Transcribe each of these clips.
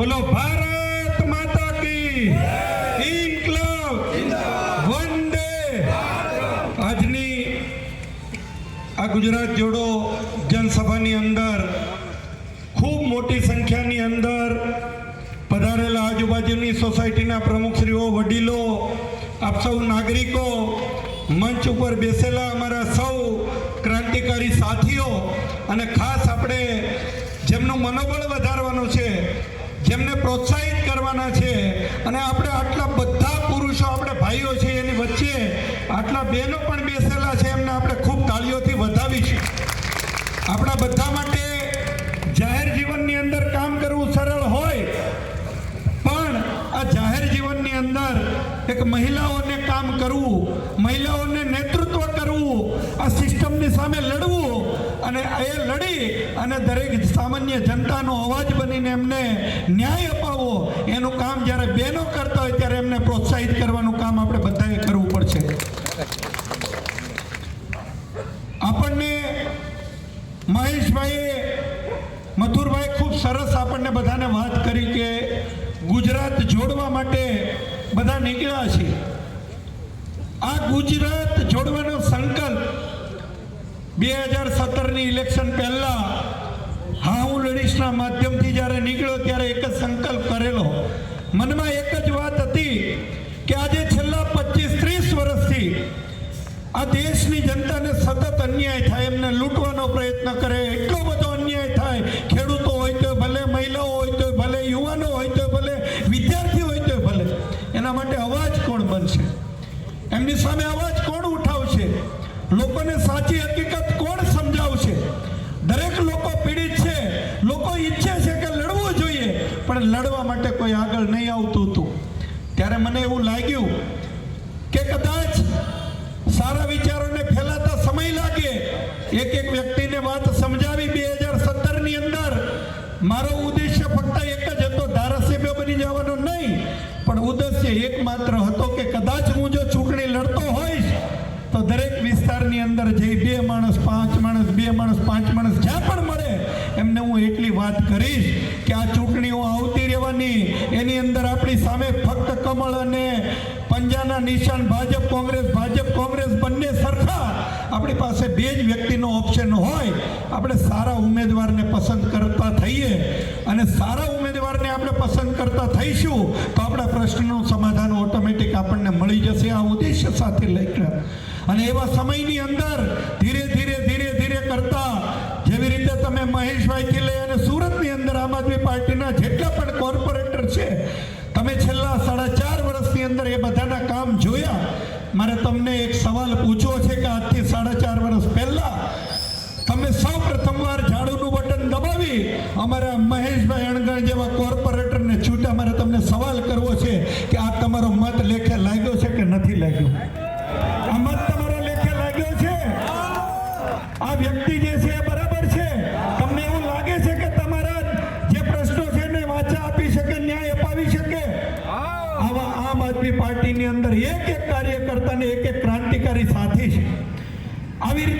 બોલો, ભારત માતા કી ઇન્કલાબ. વંદે. આજની આ ગુજરાત જોડો જનસભાની અંદર, ખૂબ મોટી સંખ્યાની અંદર પધારેલા આજુબાજુની સોસાયટીના પ્રમુખશ્રીઓ, વડીલો, આપ સૌ નાગરિકો, મંચ ઉપર બેસેલા અમારા સૌ ક્રાંતિકારી સાથીઓ અને ખાસ પ્રોત્સાહિત કરવાના છે અને આપણે આટલા બધા પુરુષો, આપણે ભાઈઓ છે એની વચ્ચે આટલા બહેનો પણ બેસેલા છે, એમને આપણે ખૂબ તાળીઓથી વધાવીશું આપણા બધા માટે જાહેર જીવનની અંદર કામ કરવું સરળ હોય, પણ આ જાહેર જીવનની અંદર એક મહિલાઓને કામ કરવું, મહિલાઓને નેતૃત્વ કરવું, આ સિસ્ટમની સામે લડવું અને એ લડી અને દરેક સામાન્ય જનતાનો અવાજ બનીને એમને ન્યાય અપાવવો એનું કામ જ્યારે બહેનો કરતા હોય ત્યારે એમને પ્રોત્સાહિત કરવાનું કામ આપણે બધાએ કરવું પડશે. આપણને મહેશભાઈએ, મથુરભાઈ ખૂબ સરસ આપણને બધાને વાત કરી કે ગુજરાત જોડવા માટે બધા નીકળ્યા છે. આ ગુજરાત જોડવાનો બે હજાર સત્તરની ઇલેક્શન પહેલા હા હું લડીશના માધ્યમથી જ્યારે નીકળ્યો ત્યારે એક જ સંકલ્પ કરેલો. મનમાં એક જ વાત હતી કે આજે છેલ્લા પચીસ ત્રીસ વર્ષથી આ દેશની જનતાને સતત અન્યાય થાય એમને લૂંટવાનો પ્રયત્ન કરે એટલો બધો અન્યાય થાય ખેડૂતો હોય તો ભલે મહિલાઓ હોય તો ભલે યુવાનો હોય તો ભલે વિદ્યાર્થી હોય તો ભલે એના માટે અવાજ કોણ બનશે એમની સામે અવાજ કોણ ઉઠાવશે લોકોને સાચી હકીકત કોણ સમજાવશે દરેક લોકો પીડિત છે લોકો ઈચ્છે છે કે લડવું જોઈએ પણ લડવા માટે કોઈ આગળ નહીં આવતું હતું ત્યારે મને એવું લાગ્યું કે કદાચ સારા વિચારોને ફેલાતા સમય લાગે. એક એક વ્યક્તિને વાત સમજાવી બે હજાર સત્તરની અંદર મારો ઉદ્દેશ્ય ફક્ત એક જ હતો, ધારાસભ્ય બની જવાનો નહીં, પણ ઉદ્દેશ્ય એકમાત્ર હતો કે કદાચ હું જો ચૂંટણી લડતો હોઈશ તો દરેક વિસ્તારની અંદર જઈ બે માણસ પાંચ માણસ બે માણસ પાંચ માણસ જ્યાં પણ મળે એમને હું એટલી વાત કરીશ કે આ ચૂંટણીઓ આવતી રહેવાની એની અંદર આપણી સામે ફક્ત કમળ અને પંજાના નિશાન ભાજપ કોંગ્રેસ ભાજપ કોંગ્રેસ બંને સરખા આપણી પાસે બે જ વ્યક્તિનો ઓપ્શન હોય આપણે સારા ઉમેદવારને પસંદ કરતા થઈએ અને સારા ઉમેદવારને આપણે પસંદ કરતા થઈશું, તો આપણા પ્રશ્નનું સમાધાન ઓટોમેટિક આપણને મળી જશે. આ ઉદ્દેશ્ય સાથે લઈને અને એવા સમયની અંદર ધીરે ધીરે அவர்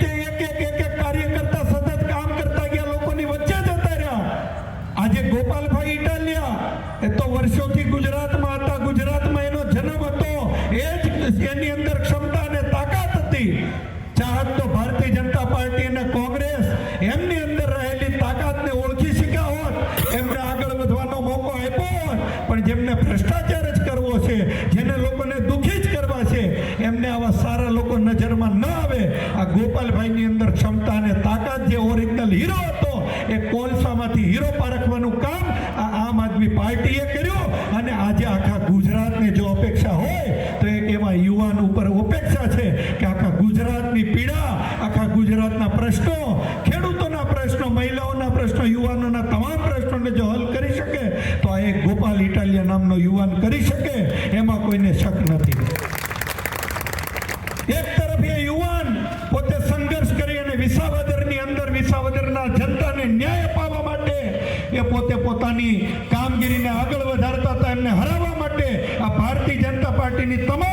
એક ગોપાલ ઇટાલિયા નામનો યુવાન કરી શકે, એમાં કોઈને શક નથી. એક તરફ એ યુવાન પોતે સંઘર્ષ કરી અને વિસાવદરની અંદર વિસાવદરના જનતાને ન્યાય અપાવવા માટે એ પોતે પોતાની કામગીરીને આગળ વધારતા હતા. એમને હરાવવા માટે આ ભારતીય જનતા પાર્ટીની તમામ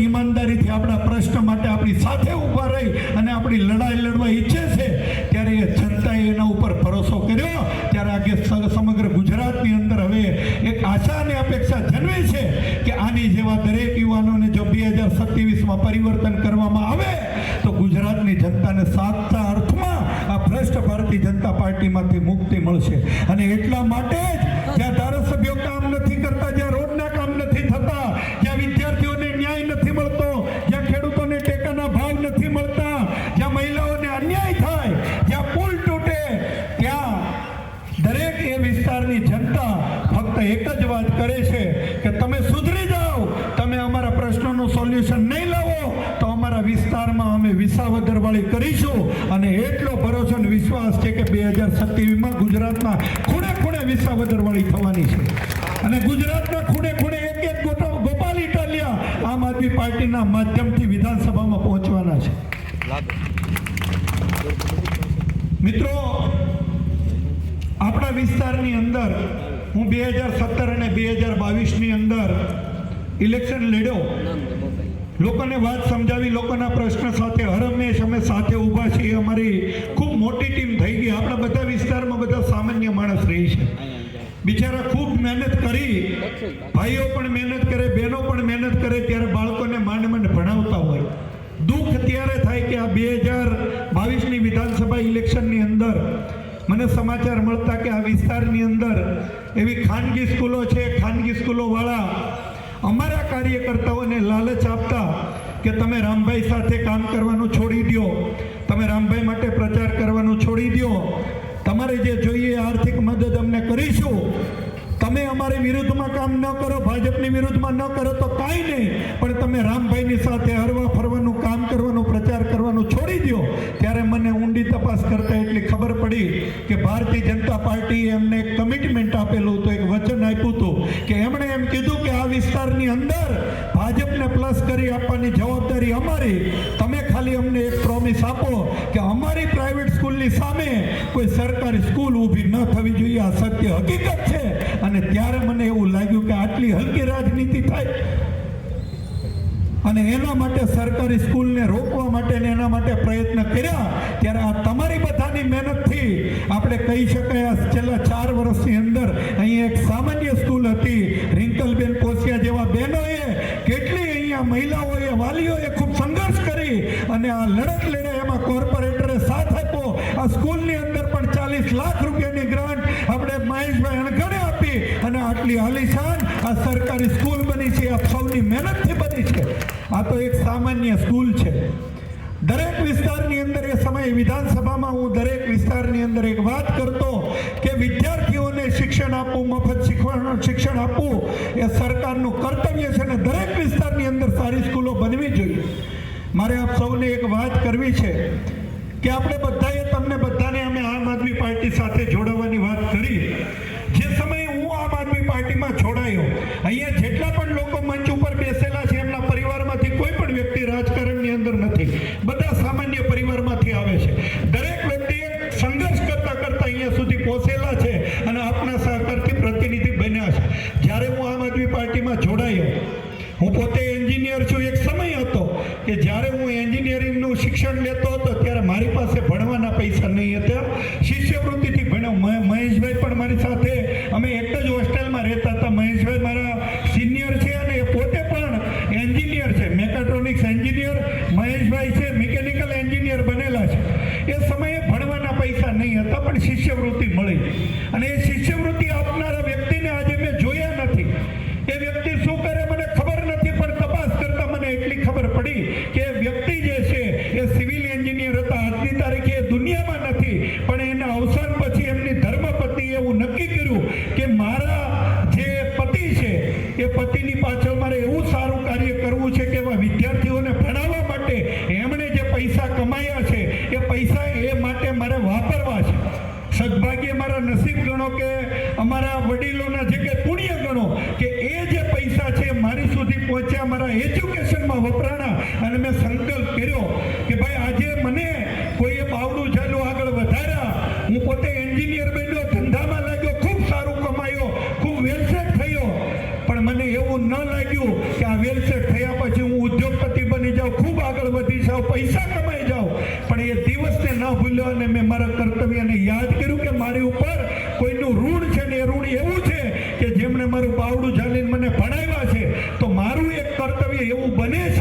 ઈમાનદારીથી આપણા પ્રશ્ન માટે આપણી સાથે વિસાવદરવાળી થવાની છે. અને ગુજરાતના ખૂણે ખૂણે એક એક ગોપાલ ઇટાલિયા આમ આદમી પાર્ટીના માધ્યમથી વિધાનસભામાં પહોંચવાના છે. મિત્રો, આપણા વિસ્તારની અંદર, હું બે હજાર સત્તર અને બે હજાર બાવીસની અંદર ઇલેક્શન લડ્યો. લોકોને વાત સમજાવી, લોકોના પ્રશ્ન સાથે હરમેશ અમે સાથે ઊભા છીએ. અમારી ખૂબ મોટી ટીમ થઈ ગઈ. આપણા બધા વિસ્તારમાં બધા સામાન્ય માણસ રહી છે. બિચારા ખૂબ મહેનત કરી. ભાઈઓ પણ મહેનત કરે, બહેનો પણ મહેનત કરે, ત્યારે બાળકોને માંડ માંડ ભણાવતા હોય. દુઃખ ત્યારે થાય કે આ બે હજાર બાવીસની વિધાનસભા ઇલેક્શનની અંદર મને સમાચાર મળતા કે આ વિસ્તારની અંદર એવી ખાનગી સ્કૂલો છે, ખાનગી સ્કૂલોવાળા અમારા કાર્યકર્તાઓને લાલચ આપતા કે તમે રામભાઈ સાથે કામ કરવાનું છોડી દો તમે રામભાઈ માટે પ્રચાર કરવાનું છોડી દો તમારે જે જોઈએ આર્થિક મદદ અમને કરીશું તમે અમારી વિરુદ્ધમાં કામ ન કરો, ભાજપની વિરુદ્ધમાં ન કરો તો કાંઈ નહીં. પણ તમે રામભાઈની સાથે હરવા ફરવાનું, કામ કરવાનું, પ્રચાર કરવાનું છોડી દો ત્યારે મને ઊંડી તપાસ કરતા એટલી ખબર પડી કે ભારતીય જનતા પાર્ટીએ એમને એક કમિટમેન્ટ આપેલું હતું, એક વચન આપ્યું હતું કે એમણે એમ કીધું કે આ વિસ્તારની અંદર ભાજપને પ્લસ કરી આપવાની જવાબદારી અમારી. તમે ખાલી અમને એક પ્રોમિસ આપો કે અમારી પ્રાઇવેટ સ્કૂલની સામે કોઈ સરકારી સ્કૂલ ઊભી ન થવી જોઈએ, આ સત્ય હકીકત છે. અને ત્યારે મને એવું લાગ્યું કે આટલી હલકી રાજનીતિ થાય. અને એના માટે સરકારી સ્કૂલને રોકવા માટે એના માટે પ્રયત્ન કર્યા. ત્યારે આ તમારી બધાની મહેનતથી આપણે કહી શકાય છેલ્લા ચાર વર્ષની અંદર અહીં એક સામાન્ય સ્કૂલ હતી. રિંકલબેન કોસિયા જેવા બહેનોએ કેટલી અહીંયા મહિલાઓએ વાલીઓએ ખૂબ સંઘર્ષ કરી અને આ લડત લડે એમાં કોર્પોરેટરે સરકારી સ્કૂલ બની છે, આ સૌની મહેનતથી બની છે. આ તો એક સામાન્ય સ્કૂલ છે. દરેક વિસ્તારની અંદર એ સમયે વિધાનસભામાં હું દરેક વિસ્તારની અંદર એક વાત કરતો કે વિદ્યાર્થીઓને શિક્ષણ આપવું, મફત શીખવાનું શિક્ષણ આપવું એ સરકારનું કર્તવ્ય છે અને દરેક વિસ્તારની અંદર સારી સ્કૂલો બનવી જોઈએ. મારે આપ સૌને એક વાત કરવી છે કે આપણે બધાએ દિવસને ન ભૂલ્યો અને મેં મારા કર્તવ્યને યાદ કર્યું કે મારી ઉપર કોઈનું ઋણ છે ને એ ઋણ એવું છે કે જેમણે મારું બાવડું જાલીને મને ભણાવ્યા છે, તો મારું એક કર્તવ્ય એવું બને છે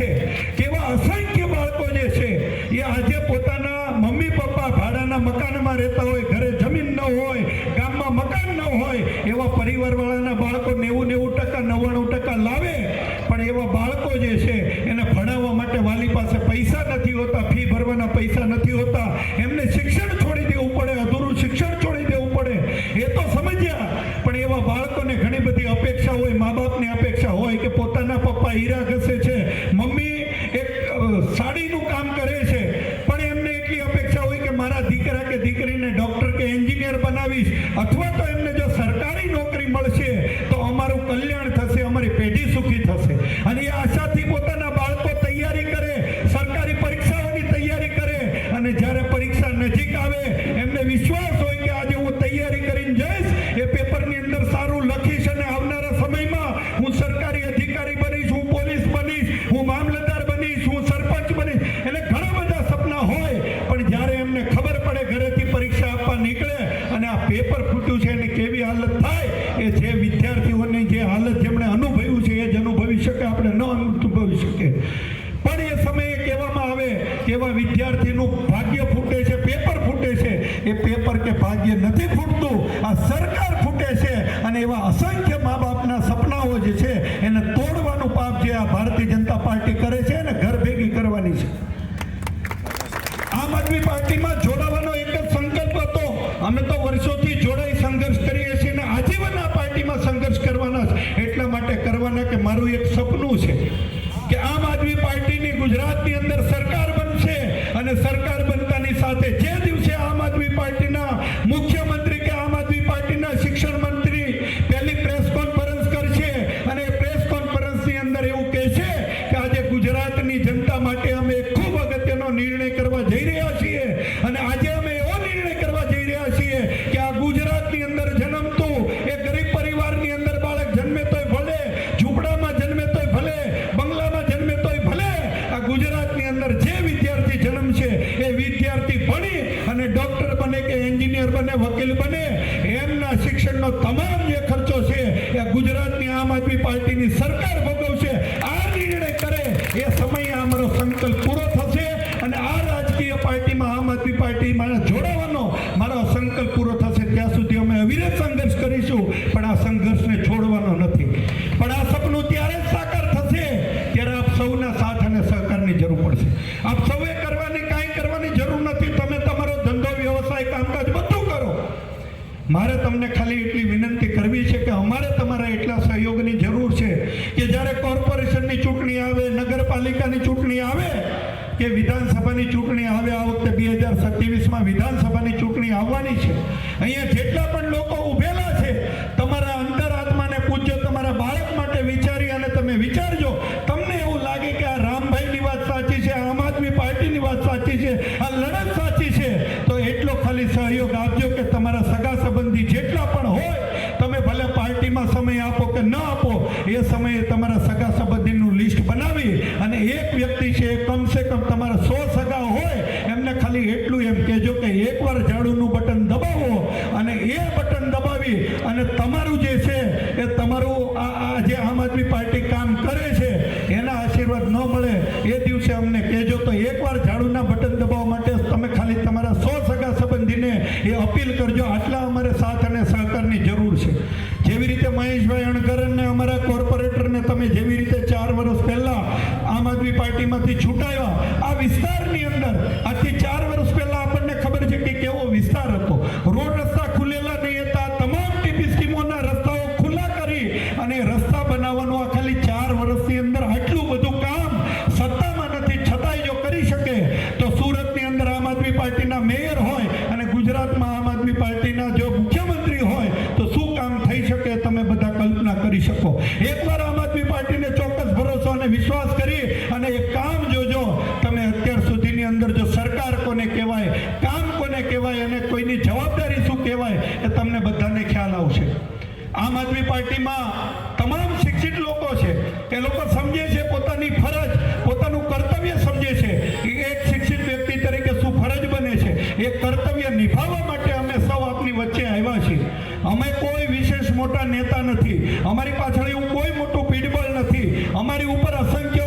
છે. એ દિવસે અમને કહેજો તો એકવાર ઝાડુના બટન દબાવવા માટે તમે ખાલી તમારા સો સગા સંબંધીને એ અપીલ કરજો. આટલા પાર્ટીના મેયર હોય અને ગુજરાતમાં આમ આદમી પાર્ટી આવ્યા છીએ અમે કોઈ વિશેષ મોટા નેતા નથી. અમારી પાછળ એવું કોઈ મોટું પીડબળ નથી. અમારી ઉપર અસંખ્ય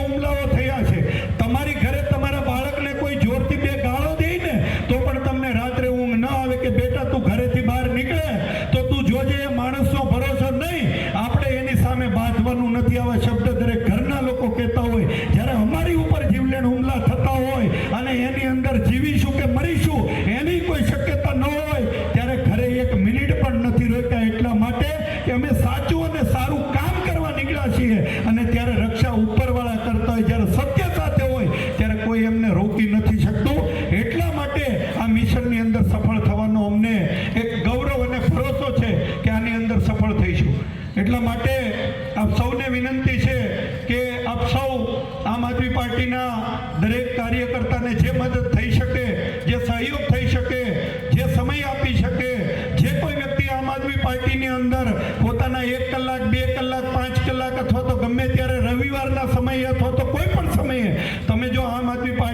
છે અને आदमी पार्टी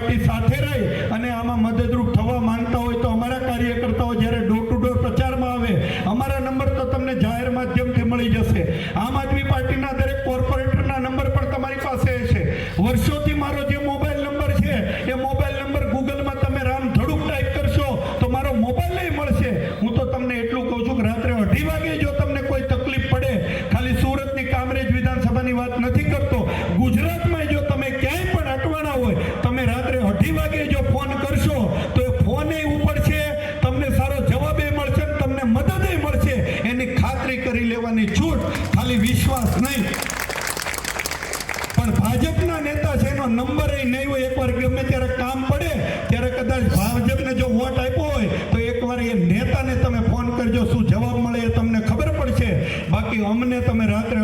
લેવાની છૂટ ખાલી વિશ્વાસ નહીં. પણ ભાજપના નેતા છે એનો નંબર એ નહીં હોય. એકવાર ગમે ત્યારે કામ પડે, ત્યારે કદાચ ભાજપને જો વોટ આપ્યો હોય, તો એકવાર એ નેતાને તમે ફોન કરજો, શું જવાબ મળે એ તમને ખબર પડશે. બાકી અમને તમે રાત્રે